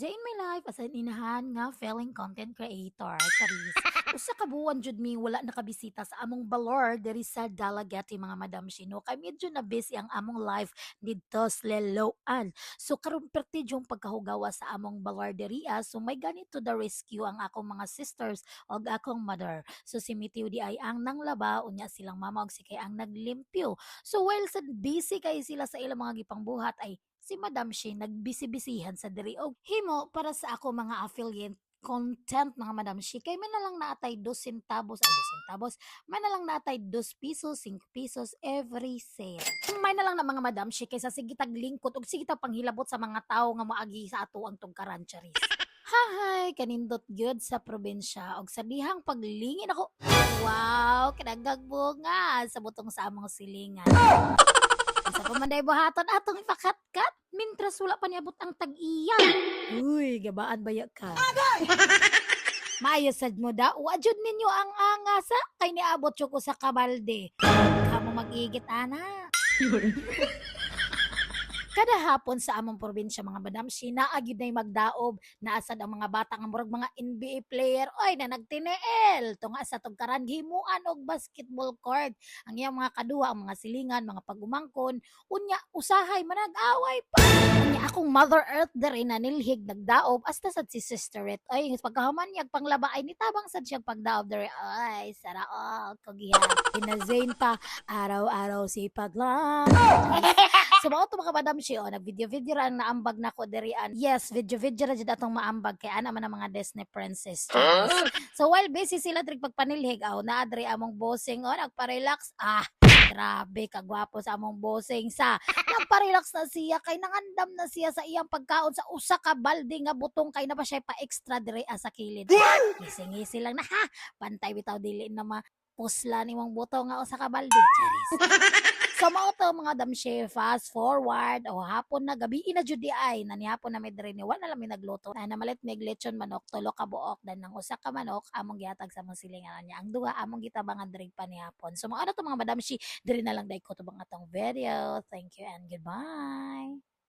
day in my life as an inahan nga feeling content creator. Charis. Usa ka buwan jud mi wala nakabisita sa among balor diri sa Dalagati mga madam shino. Kay medyo na busy ang among life didto sa Leloan. So karon perti yung pagkahugawa sa among balor diri ah. So may ganito the rescue ang akong mga sisters o akong mother. So si Mitiw di ay ang nanglaba unya silang mama og si kay ang naglimpyo. So while sa busy kay sila sa ilang mga gipangbuhat ay si Madam Shin nagbisi-bisihan sa diri og himo para sa ako mga affiliate content mga Madam Shi kay may na lang naatay 2 centavos ay 2 centavos. May na lang naatay 2 pesos 5 pesos every sale. May na lang na mga Madam Shi kaysa sige tag lingkot ug sige panghilabot sa mga tawo nga moagi sa ato ang tungkaran charis Hahay, kanindot gyud sa probinsya og sa dihang paglingin ako. Wow, kinagag bunga sa butong sa among silingan. Sa pamanday buhaton atong ipakatkat mintras wala pa niabot ang tag-iyan. Uy, gabaan baya ka. Maayo sad mo da, wajud ninyo ang angasa kay niabot yo ko sa kabalde. Kamo mag-igit ana. Kada hapon sa among probinsya mga madam, sinaagid na magdaob. Naasad ang mga bata nga murag mga NBA player. Oy na nagtineel. Tunga sa tugkaran himuan og basketball court. Ang iyang mga kaduha ang mga silingan mga pagumangkon. Unya usahay manag-away pa. Unya akong mother earth diri na nilhig nagdaob. Hasta sad si sister it ay pagkahuman yag panglaba ay nitabang sad siya pagdaob diri. Ay saraol kagihan. Inazain pa. Araw-araw si paglang So mao to mga madam siya, oh, nag-video-video ra ang naambag nako dirian. Yes, video-video ra jud atong maambag kay ana man ang mga Disney princess. So while busy sila diri pagpanilhig, aw na diri among bossing oh, nagpa-relax. Ah, grabe kagwapo sa among bossing sa nagpa-relax na siya kay nangandam na siya sa iyang pagkaon sa usa ka balde nga butong kay na pa siya pa extra diri ah, sa kilid. Ngisi-ngisi lang na ha, pantay bitaw dili na ma pusla ni mong buto nga usa ka balde. Charis. So mao to mga damshe fast forward o hapon na gabi na jud ay na may diri ni wala mi nagluto na namalit mig lechon manok tulo ka buok dan nang usa ka manok among gihatag sa mong silingan niya. Ang duha among gitabangan diri pa ni hapon. So mga ano to mga madam shi diri na lang dai ko to bang atong video. Thank you and goodbye